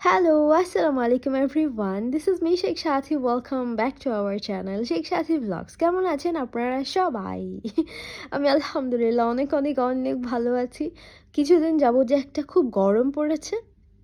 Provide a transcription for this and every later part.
Hello, Assalamu alaikum everyone. This is me Sheikh Shathi. Welcome back to our channel Sheikh Shathi Vlogs. কেমন আছেন আপনারা সবাই আমি আলহামদুলিল্লাহ অনেক অনেক অনেক ভালো আছি কিছুদিন যাব যে একটা খুব গরম পড়েছে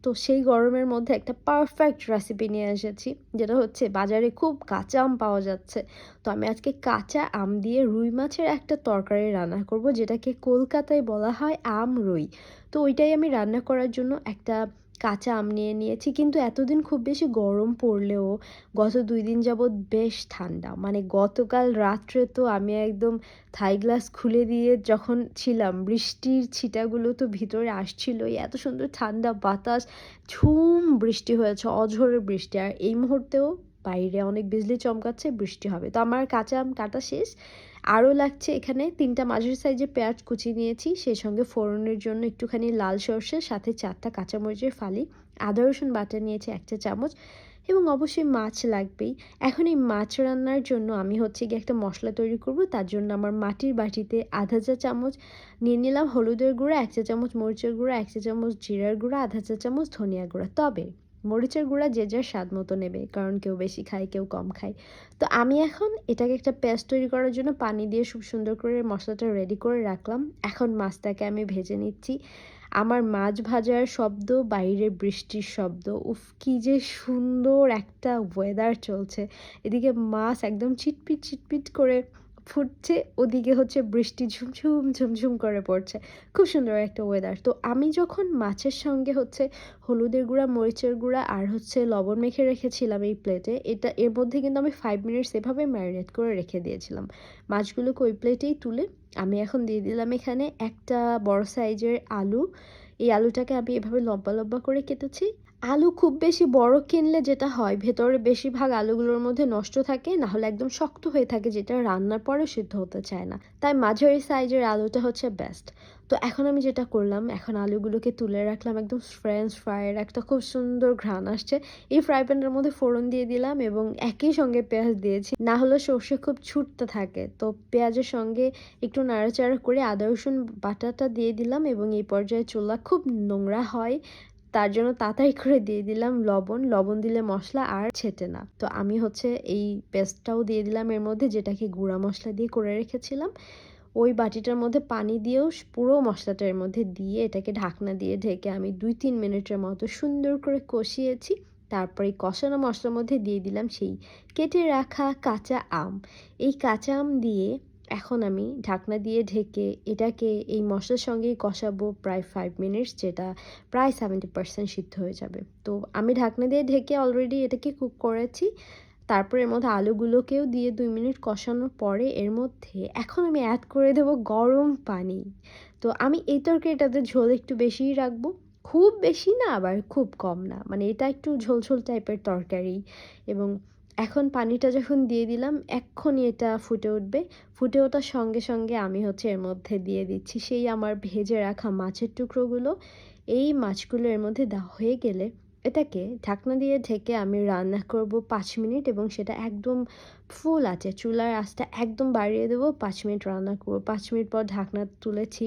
তো সেই গরমের মধ্যে একটা পারফেক্ট রেসিপি নিয়ে এসেছি যেটা হচ্ছে বাজারে খুব কাঁচা আম পাওয়া যাচ্ছে তো আমি আজকে কাঁচা আম দিয়ে রুই মাছের একটা তরকারি রান্না করব যেটাকে কলকাতায় বলা হয় আম রুই তো ওইটাই আমি রান্না করার জন্য একটা কাঁচা আম নিয়ে নিয়েছি, কিন্তু এতদিন খুব বেশি গরম পড়লেও গত দুই দিন যাবৎ বেশ ঠান্ডা। মানে গতকাল রাত্রে তো আমি একদম থাই গ্লাস খুলে দিয়ে যখন ছিলাম, বৃষ্টির ছিটাগুলো তো ভিতরে আসছিলই, এত সুন্দর ঠান্ডা বাতাস, ঝুম বৃষ্টি হয়েছে, অঝোরে বৃষ্টি। আর এই মুহূর্তেও বাইরে অনেক বিজলি চমকাচ্ছে, বৃষ্টি হবে। তো আমার কাঁচা আম কাটা শেষ। আরও লাগছে এখানে তিনটা মাঝের সাইজে পেঁয়াজ কুচি নিয়েছি, সেই সঙ্গে ফোড়নের জন্য একটুখানি লাল সর্ষে, সাথে চারটা কাঁচামরিচের ফালি, আদা, রসুন বাটা নিয়েছি একটা চামচ, এবং অবশ্যই মাছ লাগবেই। এখন এই মাছ রান্নার জন্য আমি হচ্ছে গিয়ে একটা মশলা তৈরি করব, তার জন্য আমার মাটির বাটিতে আধা চা চামচ নিয়ে নিলাম হলুদের গুঁড়া, এক চা চামচ মরিচের গুঁড়া, এক চা চামচ জিরার গুঁড়া, আধা চা চামচ ধনিয়া গুঁড়া। তবে মরিচের গুঁড়া যে যার স্বাদ মতো নেবে, কারণ কেউ বেশি খায়, কেউ কম খায়। তো আমি এখন এটাকে একটা পেস্ট তৈরি করার জন্য পানি দিয়ে খুব সুন্দর করে মশলাটা রেডি করে রাখলাম। এখন মাছটাকে আমি ভেজে নিচ্ছি। আমার মাছ ভাজার শব্দ বাইরে বৃষ্টির শব্দ, উফ, কি যে সুন্দর একটা ওয়েদার চলছে। এদিকে মাছ একদম চিটপিট চিটপিট করে ফুটছে, ওদিকে হচ্ছে বৃষ্টি ঝুমঝুম ঝুমঝুম করে পড়ছে। খুব সুন্দর একটা ওয়েদার তো আমি যখন মাছের সঙ্গে হচ্ছে হলুদের গুঁড়া, মরিচের গুঁড়া আর হচ্ছে লবণ মেখে রেখেছিলাম এই প্লেটে এটা এর মধ্যে কিন্তু আমি ফাইভ মিনিটস এভাবে ম্যারিনেট করে রেখে দিয়েছিলাম। মাছগুলোকে ওই প্লেটেই তুলে আমি এখন দিয়ে দিলাম এখানে একটা বড় সাইজের আলু। এই আলুটাকে আমি এভাবে লম্বা লম্বা করে কেটেছি। আলু খুব বেশি বড় কিনলে যেটা হয়, ভেতরে বেশিরভাগ আলুগুলোর মধ্যে নষ্ট থাকে, না হলে একদম শক্ত হয়ে থাকে, যেটা রান্নার পরে সিদ্ধ হতে চায় না। তাই মাঝারি সাইজের আলুটা হচ্ছে বেস্ট তো এখন আমি যেটা করলাম, এখন আলুগুলোকে তুলে রাখলাম, একদম ফ্রেঞ্চ ফ্রাইয়ের একটা খুব সুন্দর ঘ্রাণ আসছে। এই ফ্রাই প্যানের মধ্যে ফোড়ন দিয়ে দিলাম এবং একই সঙ্গে পেঁয়াজ দিয়েছি। না হলে সর্ষে খুব ছুটতে থাকে। তো পেঁয়াজের সঙ্গে একটু নাড়াচাড়া করে আদা রসুন বাটাটা দিয়ে দিলাম এবং এই পর্যায়ে চুলা খুব নোংরা হয়। তার জন্য তাড়াতাড়ি করে দিয়ে দিলাম লবণ। লবণ দিলে মশলা আর ছেটে না। তো আমি হচ্ছে এই পেস্টটাও দিয়ে দিলাম এর মধ্যে, যেটাকে গুঁড়া মশলা দিয়ে করে রেখেছিলাম। ওই বাটিটার মধ্যে পানি দিয়েও পুরো মশলাটার মধ্যে দিয়ে এটাকে ঢাকনা দিয়ে ঢেকে আমি দুই তিন মিনিটের মতো সুন্দর করে কষিয়েছি। তারপরে কষানো মশলার মধ্যে দিয়ে দিলাম সেই কেটে রাখা কাঁচা আম। এই কাঁচা আম দিয়ে এখন আমি ঢাকনা দিয়ে ঢেকে এটাকে এই মশলার সঙ্গেই কষাবো প্রায় ফাইভ মিনিটস যেটা প্রায় সেভেন্টি পার্সেন্ট সিদ্ধ হয়ে যাবে। তো আমি ঢাকনা দিয়ে ঢেকে অলরেডি এটাকে কুক করেছি। তারপর এর মধ্যে আলুগুলোকেও দিয়ে দুই মিনিট কষানোর পরে এর মধ্যে এখন আমি অ্যাড করে দেব গরম পানি। তো আমি এই তরকারিটাতে ঝোল একটু বেশিই রাখব। খুব বেশি না, আবার খুব কম না। মানে এটা একটু ঝোলঝোল টাইপের তরকারি এবং এখন পানিটা যখন দিয়ে দিলাম, এক্ষুনি এটা ফুটে উঠবে। ফুটে ওঠার সঙ্গে সঙ্গে আমি হচ্ছে এর মধ্যে দিয়ে দিচ্ছি সেই আমার ভেজে রাখা মাছের টুকরোগুলো। এই মাছগুলো এর মধ্যে দেওয়া হয়ে গেলে এটাকে ঢাকনা দিয়ে ঢেকে আমি রান্না করব পাঁচ মিনিট এবং সেটা একদম ফুল আছে। চুলার আঁচটা একদম বাড়িয়ে দেবো, পাঁচ মিনিট রান্না করব। পাঁচ মিনিট পর ঢাকনা তুলেছি।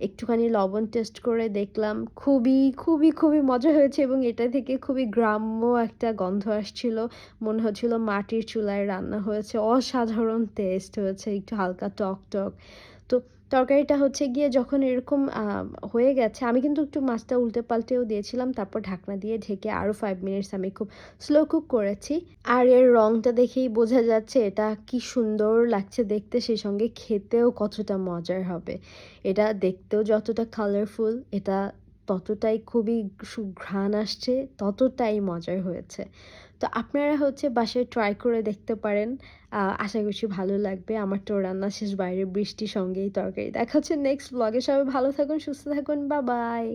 একটুখানি লবণ টেস্ট করে দেখলাম। খুবই খুবই খুবই মজা হয়েছে এবং এটা থেকে খুবই গ্রাম্য একটা গন্ধ আসছিল। মনে হচ্ছিল মাটির চুলায় রান্না হয়েছে। অসাধারণ টেস্ট হয়েছে। একটু হালকা টক টক। তো তরকারিটা হচ্ছে গিয়ে যখন এরকম হয়ে গেছে, আমি কিন্তু একটু মাছটা উল্টে পাল্টেও দিয়েছিলাম, তারপর ঢাকনা দিয়ে ঢেকে আরও ফাইভ মিনিটস আমি খুব স্লো কুক করেছি। আর এর রঙটা দেখেই বোঝা যাচ্ছে, এটা কি সুন্দর লাগছে দেখতে, সেই সঙ্গে খেতেও কতটা মজার হবে। এটা দেখতেও যতটা কালারফুল এটা ততটাই খুবই ঘ্রাণ আসছে, ততটাই মজার হয়েছে। তো আপনারা হচ্ছে বাসায় ট্রাই করে দেখতে পারেন। আশা করছি ভালো লাগবে। আমার তো রান্না শেষ, বাইরে বৃষ্টির সঙ্গেই তরকারি। দেখা হচ্ছে নেক্সট ব্লগে সবাই ভালো থাকুন, সুস্থ থাকুন। বা বাই